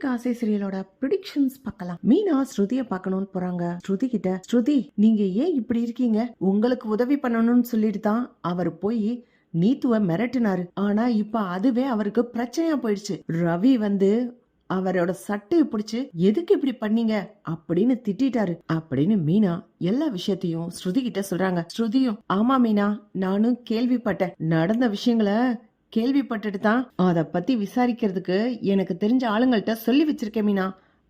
இன்னைக்கு ஆசை சீரியலோட ப்ரிடிக்ஷன்ஸ் பார்க்கலாம். மீனா ஸ்ருதிய பார்க்கணும்னு போறாங்க. ஸ்ருதி கிட்ட ஸ்ருதி நீங்க ஏன் இப்படி இருக்கீங்க? உங்களுக்கு உதவி பண்ணணும்னு சொல்லிட்டு தான் அவர் போய் நீத்துவ மிரட்டினாரு. ஆனா இப்ப அதுவே அவருக்கு பிரச்சனையா போயிடுச்சு. ரவி வந்து அவரோட சட்டையை பிடிச்சு எதுக்கு இப்படி பண்ணீங்க? அப்படின்னு திட்டிட்டாரு. அப்படின்னு மீனா எல்லா விஷயத்தையும் ஸ்ருதி கிட்ட சொல்றாங்க. ஸ்ருதியும் ஆமா மீனா நானும் கேள்விப்பட்டேன். நடந்த விஷயங்களை கேள்விப்பட்டுட்டு தான் அதை பத்தி விசாரிக்கிறதுக்கு எனக்கு தெரிஞ்ச ஆளுங்கள்ட்ட சொல்லி வச்சிருக்கேன் மீனா.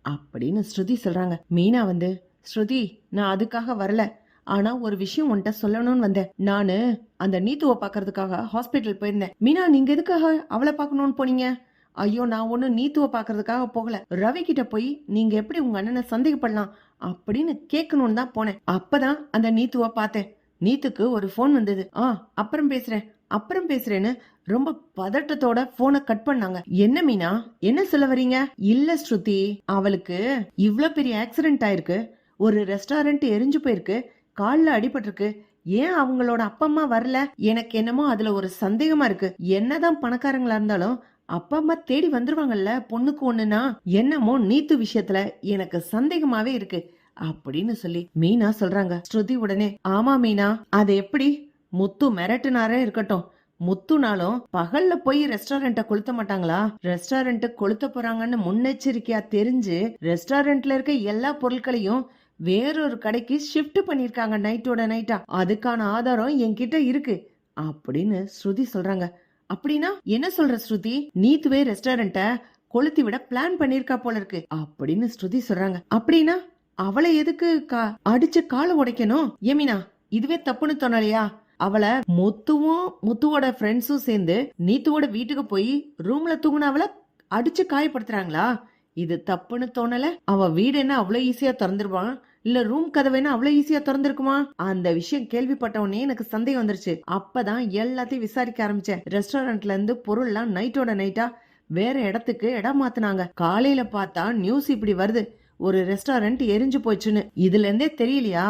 அப்படின்னு ஸ்ருதி சொல்றாங்க. மீனா வந்து ஸ்ருதி நான் அதுக்காக வரல. ஆனா ஒரு விஷயம் உன்கிட்ட சொல்லணும்னு வந்தேன். நானு அந்த நீத்துவ பாக்குறதுக்காக ஹாஸ்பிட்டல் போயிருந்தேன். மீனா நீங்க எதுக்காக அவளை பார்க்கணும்னு போனீங்க? ஐயோ நான் ஒன்றும் நீத்துவ பாக்குறதுக்காக போகல. ரவி கிட்ட போய் நீங்க எப்படி உங்க அண்ணனை சந்தேகப்படலாம்? அப்படின்னு கேட்கணும்னு தான் போனேன். அப்பதான் அந்த நீத்துவ பார்த்தேன். நீத்துக்கு ஒரு ஃபோன் வந்தது. ஆ அப்புறம் பேசுறேன். அப்புறம் பேசுறேன்னு ரொம்ப பதட்டத்தோட போனை கட் பண்ணாங்க. என்ன மீனா? என்ன சொல்ல வரீங்க இல்ல ஸ்ருதி அவளுக்கு இவ்வளோ பெரிய ஆக்சிடென்ட் ஆயிருக்கு. ஒரு ரெஸ்டாரண்ட் எரிஞ்சு போயிருக்கு. காலில் அடிபட்டிருக்கு. ஏன் அவங்களோட அப்பா அம்மா வரல? எனக்கு என்னமோ அதுல ஒரு சந்தேகமா இருக்கு. என்னதான் பணக்காரங்களா இருந்தாலும் அப்பா அம்மா தேடி வந்துருவாங்கல்ல? பொண்ணுக்கு ஒண்ணுனா என்னமோ நீத்து விஷயத்துல எனக்கு சந்தேகமாவே இருக்கு. அப்படின்னு சொல்லி மீனா சொல்றாங்க. ஸ்ருதி உடனே ஆமா மீனா அது எப்படி? முத்து மிரட்டுனாரே இருக்கட்டும். முத்துனாலும் பகல்ல போய் ரெஸ்டாரண்ட்ட கொளுத்த மாட்டாங்களா? ரெஸ்டாரண்ட் கொளுத்த போறாங்கன்னு முன்னெச்சரிக்கையா தெரிஞ்சு ரெஸ்டாரண்ட்ல இருக்க எல்லா பொருட்களையும் வேறொரு கடைக்கு ஷிஃப்ட் பண்ணிருக்காங்க நைட்டோட நைட்டா அதுக்கான ஆதாரம் என்கிட்ட இருக்கு அப்படின்னு ஸ்ருதி சொல்றாங்க. அப்படின்னா என்ன சொல்ற ஸ்ருதி? நீத்துவே ரெஸ்டாரண்ட்ட கொளுத்தி விட பிளான் பண்ணிருக்கா போல இருக்கு அப்படின்னு ஸ்ருதி சொல்றாங்க. அப்படின்னா அவளை எதுக்கு கா- அடிச்சு காலை உடைக்கணும்? ஏமினா இதுவே தப்புன்னு தோணலையா? அவளை முத்துவும் முத்துவோட ஃப்ரெண்ட்ஸும் சேர்ந்து நீத்துவோட வீட்டுக்கு போய் ரூம்ல தூங்குன அவளை அடிச்சு காயப்படுத்துறாங்களா? இது தப்புன்னு தோணல. அவ வீடு என்ன அவ்வளவு ஈஸியா திறந்துருவான் இல்ல ரூம் கதவைன்னா அவ்வளவு ஈஸியா திறந்திருக்குமா? அந்த விஷயம் கேள்விப்பட்ட உடனே எனக்கு சந்தேகம் வந்துருச்சு. அப்பதான் எல்லாத்தையும் விசாரிக்க ஆரம்பிச்சேன். ரெஸ்டாரண்ட்ல இருந்து பொருள்லாம் நைட்டோட நைட்டா வேற இடத்துக்கு இடம் மாத்தினாங்க. காலையில பார்த்தா நியூஸ் இப்படி வருது. ஒரு ரெஸ்டாரண்ட் எரிஞ்சு போச்சுன்னு. இதுல இருந்தே தெரியலையா?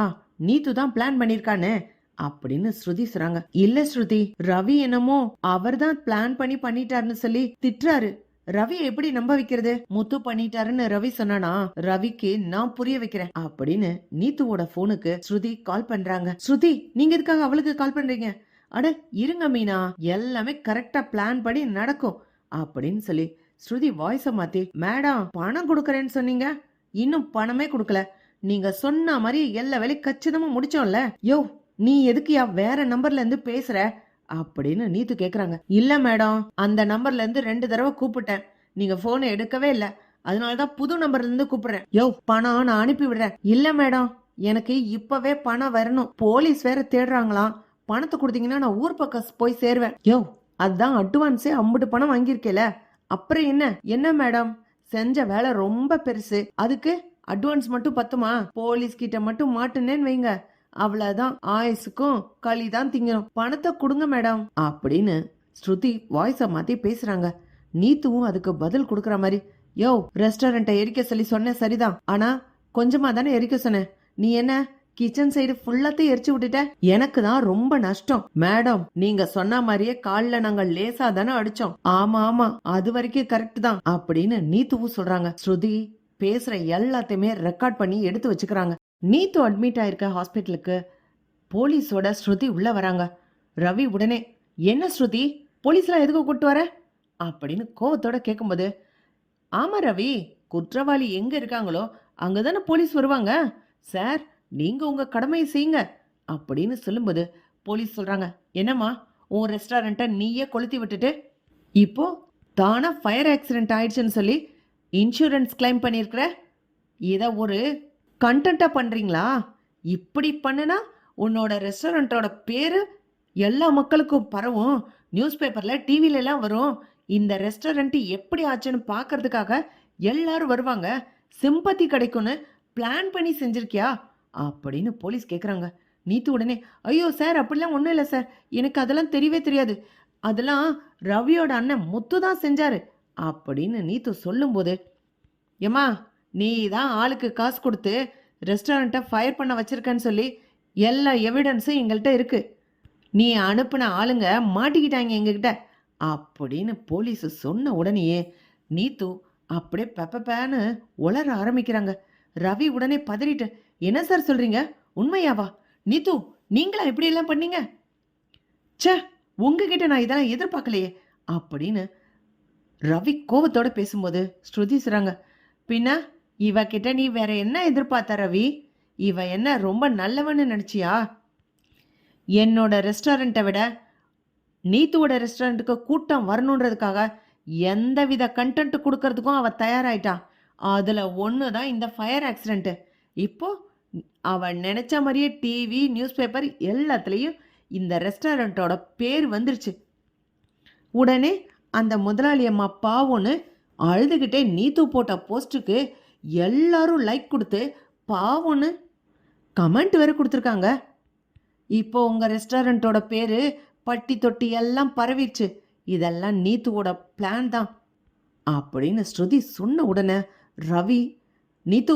நீத்து தான் பிளான் பண்ணிருக்கான்னு. அப்படின்னு ஸ்ருதி சொல்றாங்க. இல்ல ஸ்ருதி ரவி என்னமோ அவர்தான் பிளான் பண்ணி பண்ணிட்டாருன்னு சொல்லி திட்டுறாரு. ரவி எப்படி நம்ப வைக்கிறது? முத்து பண்ணிட்டாருன்னு ரவி சொன்னானா ரவிக்கு நான் புரிய வைக்கிறேன் அப்படின்னு நீத்துவோட போனுக்கு ஸ்ருதி கால் பண்றாங்க. ஸ்ருதி நீங்க எதுக்காக அவளுக்கு கால் பண்றீங்க? அட இருங்க மீனா எல்லாமே கரெக்டா பிளான் படி நடக்கும் அப்படின்னு சொல்லி ஸ்ருதி வாய்ஸ மாத்தி மேடம் பணம் கொடுக்கறேன்னு சொன்னீங்க? இன்னும் பணமே கொடுக்கல. நீங்க சொன்ன மாதிரி எல்லா வேலையும் கச்சிதமா முடிச்சோம்ல? யோ நீ எதுக்குயா வேற நம்பர்ல இருந்து பேசுற? அப்படின்னு நீத்து கேக்குறாங்க. இல்ல மேடம் அந்த நம்பர்ல இருந்து ரெண்டு தடவை கூப்பிட்டேன். நீங்க போனை எடுக்கவே இல்ல. அதனாலதான் புது நம்பர்ல இருந்து கூப்பிடுறேன். யோ பணம் நான் அனுப்பி விடுறேன். இல்ல மேடம் எனக்கு இப்பவே பணம் வரணும். போலீஸ் வேற தேடுறாங்களாம். பணத்தை கொடுத்தீங்கன்னா நான் ஊர் பக்கம் போய் சேருவேன். யோ அதுதான் அட்வான்ஸே ஐம்பது பணம் வாங்கியிருக்கேல. அப்புறம் என்ன? என்ன மேடம் செஞ்ச வேலை ரொம்ப பெருசு. அதுக்கு அட்வான்ஸ் மட்டும் பத்துமா? போலீஸ் கிட்ட மட்டும் மாட்டுனேன்னு வைங்க. அவ்வளவுதான் ஆயுசுக்கும் களி தான் திங்கணும். பணத்தை கொடுங்க மேடம். அப்படின்னு ஸ்ருதி வாய்ஸ மாத்தி பேசுறாங்க. நீத்துவும் அதுக்கு பதில் கொடுக்கற மாதிரி யோ ரெஸ்டாரண்ட்டை எரிக்க சொல்லி சொன்னேன் சரிதான். ஆனா கொஞ்சமா தானே எரிக்க சொன்னேன். நீ என்ன கிச்சன் சைடு ஃபுல்லாத்தையும் எரிச்சு விட்டுட்ட? எனக்கு தான் ரொம்ப நஷ்டம். மேடம் நீங்க சொன்ன மாதிரியே கால்ல நாங்க லேசா தானே அடிச்சோம். ஆமா ஆமா அது வரைக்கும் கரெக்ட் தான் அப்படின்னு நீத்துவும் சொல்றாங்க. ஸ்ருதி பேசுற எல்லாத்தையுமே ரெக்கார்ட் பண்ணி எடுத்து வச்சுக்கிறாங்க. நீத்து அட்மிட் ஆயிருக்க ஹாஸ்பிட்டலுக்கு போலீஸோட ஸ்ருதி உள்ள வராங்க. ரவி உடனே என்ன ஸ்ருதி? போலீஸ்லாம் எதுக்கு கூட்டு வர? அப்படின்னு கோவத்தோட கேட்கும்போது ஆமா ரவி குற்றவாளி எங்க இருக்காங்களோ அங்கதானே போலீஸ் வருவாங்க. சார் நீங்க உங்க கடமையை செய்யுங்க. அப்படின்னு சொல்லும்போது போலீஸ் சொல்றாங்க என்னம்மா உன் ரெஸ்டாரண்ட்டை நீயே கொளுத்தி விட்டுட்டு இப்போ தானா ஃபயர் ஆக்சிடென்ட் ஆயிடுச்சுன்னு சொல்லி இன்சூரன்ஸ் கிளைம் பண்ணியிருக்கிற? இதை ஒரு கண்டென்ட்டாக பண்ணுறீங்களா இப்படி பண்ணுனா உன்னோட ரெஸ்டாரண்ட்டோட பேர் எல்லா மக்களுக்கும் பரவும். நியூஸ் பேப்பரில் டிவிலெலாம் வரும். இந்த ரெஸ்டாரண்ட்டு எப்படி ஆச்சுன்னு பார்க்கறதுக்காக எல்லாரும் வருவாங்க. சிம்பத்தி கிடைக்கும்னு பிளான் பண்ணி செஞ்சுருக்கியா? அப்படின்னு போலீஸ் கேட்குறாங்க நீத்து உடனே ஐயோ சார் அப்படிலாம் ஒன்றும் இல்லை சார் எனக்கு அதெல்லாம் தெரியவே தெரியாது. அதெல்லாம் ரவியோட அண்ணன் முத்து தான் செஞ்சார். அப்படின்னு நீத்து சொல்லும்போது ஏம்மா நீ தான் ஆளுக்கு காசு கொடுத்து ரெஸ்டாரண்ட்டை ஃபயர் பண்ண வச்சுருக்கேன்னு சொல்லி எல்லா எவிடன்ஸும் எங்கள்கிட்ட இருக்குது நீ அனுப்பின ஆளுங்க மாட்டிக்கிட்டாங்க எங்ககிட்ட. அப்படின்னு போலீஸ் சொன்ன உடனேயே நீத்து அப்படியே பெப்பப்பேன்னு உளர ஆரம்பிக்கிறாங்க. ரவி உடனே பதறிட்டு என்ன சார் சொல்கிறீங்க உண்மையாவா? நீத்து நீங்களா இப்படியெல்லாம் பண்ணீங்க? ச்சே உங்ககிட்ட நான் இதெல்லாம் எதிர்பார்க்கலையே அப்படின்னு ரவி கோபத்தோடு பேசும்போது ஸ்ருதி சொல்றாங்க பின்ன இவகிட்ட நீ வேற என்ன எதிர்பார்த்த ரவி? இவ என்ன ரொம்ப நல்லவன்னு நினைச்சியா? என்னோட ரெஸ்டாரண்ட்டை விட நீத்துவோட ரெஸ்டாரண்ட்டுக்கு கூட்டம் வரணுன்றதுக்காக எந்தவித கண்டென்ட் கொடுக்கறதுக்கும் அவ தயாராயிட்டா. அதில் ஒன்று தான் இந்த ஃபயர் ஆக்சிடென்ட்டு இப்போ அவள் நினச்ச மாதிரியே டிவி நியூஸ் பேப்பர் எல்லாத்துலேயும் இந்த ரெஸ்டாரண்ட்டோட பேர் வந்துருச்சு. உடனே அந்த முதலாளி அம்மா பாவோன்னு அழுதுகிட்டே நீத்து போட்ட போஸ்ட்டுக்கு எல்லாரும் லைக் கொடுத்து பாவம்னு கமெண்ட் வேறு கொடுத்துருக்காங்க. இப்போ உங்கள் ரெஸ்டாரண்ட்டோட பேர் பட்டி தொட்டி எல்லாம் பரவிடுச்சு. இதெல்லாம் நீத்துவோட பிளான் தான். அப்படின்னு ஸ்ருதி சொன்ன உடனே ரவி நீத்து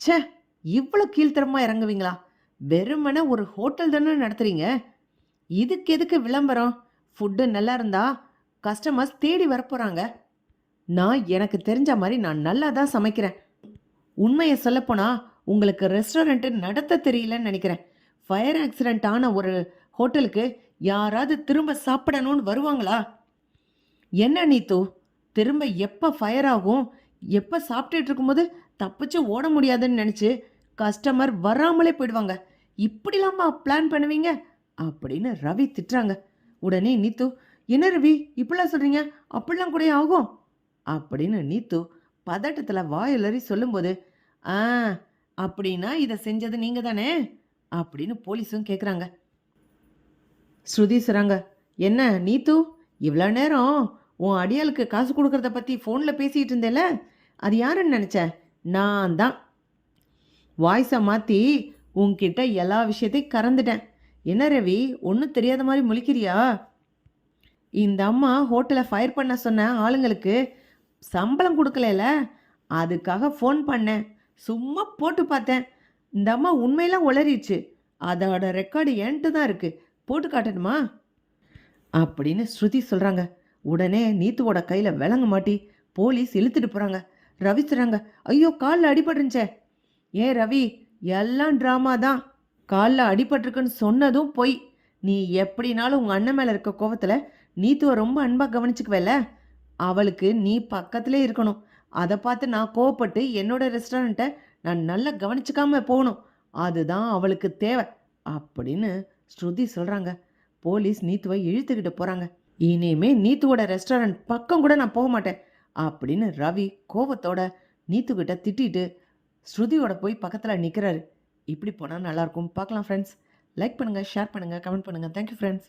ச்சே இவ்வளோ கீழ்த்தரமாக இறங்குவீங்களா? வெறுமனே ஒரு ஹோட்டல் தானே நடத்துகிறீங்க இதுக்கு எதுக்கு விளம்பரம்? ஃபுட்டு நல்லா இருந்தா கஸ்டமர்ஸ் தேடி வரப்போகிறாங்க நான் எனக்கு தெரிஞ்ச மாதிரி நான் நல்லா தான் சமைக்கிறேன். உண்மையை சொல்லப்போனால் உங்களுக்கு ரெஸ்டாரண்ட்டு நடத்த தெரியலன்னு நினைக்கிறேன். ஃபயர் ஆக்சிடென்ட் ஆன ஒரு ஹோட்டலுக்கு யாராவது திரும்ப சாப்பிடணும்னு வருவாங்களா? என்ன நீத்து? திரும்ப எப்போ ஃபயர் ஆகும்? எப்போ சாப்பிட்டுட்டு இருக்கும்போது தப்பிச்சு ஓட முடியாதுன்னு நினச்சி கஸ்டமர் வராமலே போயிடுவாங்க. இப்படிலாமா பிளான் பண்ணுவீங்க? அப்படின்னு ரவி திட்டுறாங்க. உடனே நீத்து என்ன ரவி? இப்படிலாம் சொல்கிறீங்க அப்படிலாம் கூட ஆகும்? அப்படின்னு நீத்து பதட்டத்தில் வாயுலறி சொல்லும்போது ஆ அப்படின்னா இதை செஞ்சது நீங்கள் தானே? அப்படின்னு போலீஸும் கேட்குறாங்க ஸ்ருதி சொல்கிறாங்க என்ன நீத்து? இவ்வளோ நேரம் உன் அடியாளுக்கு காசு கொடுக்குறத பற்றி ஃபோனில் பேசிகிட்டு இருந்தேல? அது யாருன்னு நினச்ச? நான் தான். வாய்ஸை மாற்றி உன்கிட்ட எல்லா விஷயத்தையும் கறந்துட்டேன். என்ன ரவி ஒன்றும் தெரியாத மாதிரி முழிக்கிறியா? இந்த அம்மா ஹோட்டலை ஃபயர் பண்ண சொன்ன ஆளுங்களுக்கு சம்பளம் கொடுக்கலல? அதுக்காக ஃபோன் பண்ணேன். சும்மா போட்டு பார்த்தேன். இந்த அம்மா உண்மையெல்லாம் உளறிடுச்சு. அதோட ரெக்கார்டு என்கிட்ட தான் இருக்குது போட்டு காட்டணுமா? அப்படின்னு ஸ்ருதி சொல்கிறாங்க உடனே நீத்துவோட கையில் விளங்க மாட்டி போலீஸ் இழுத்துட்டு போகிறாங்க ரவி சொல்கிறாங்க ஐயோ காலில் அடிபட்டுருந்துச்சே. ஏன் ரவி எல்லாம் ட்ராமா தான். காலில் அடிபட்டிருக்குன்னு சொன்னதும் பொய். நீ எப்படினாலும் உங்கள் அண்ணன் மேலே இருக்க கோவத்தில் நீத்துவை ரொம்ப அன்பாக கவனிச்சுக்குவேல. அவளுக்கு நீ பக்கத்திலே இருக்கணும். அதை பார்த்து நான் கோவப்பட்டு என்னோட ரெஸ்டாரண்ட்டை நான் நல்லா கவனிச்சுக்காம போகணும். அதுதான் அவளுக்கு தேவை. அப்படின்னு ஸ்ருதி சொல்கிறாங்க போலீஸ் நீத்துவை இழுத்துக்கிட்டு போகிறாங்க இனிமே நீத்துவோட ரெஸ்டாரண்ட் பக்கம் கூட நான் போக மாட்டேன். அப்படின்னு ரவி கோபத்தோட நீத்துக்கிட்ட திட்டிட்டு ஸ்ருதியோட போய் பக்கத்தில் நிற்கிறாரு இப்படி போனால் நல்லாயிருக்கும் பார்க்கலாம் ஃப்ரெண்ட்ஸ் லைக் பண்ணுங்கள் ஷேர் பண்ணுங்கள் கமெண்ட் பண்ணுங்கள் தேங்க்யூ ஃப்ரெண்ட்ஸ்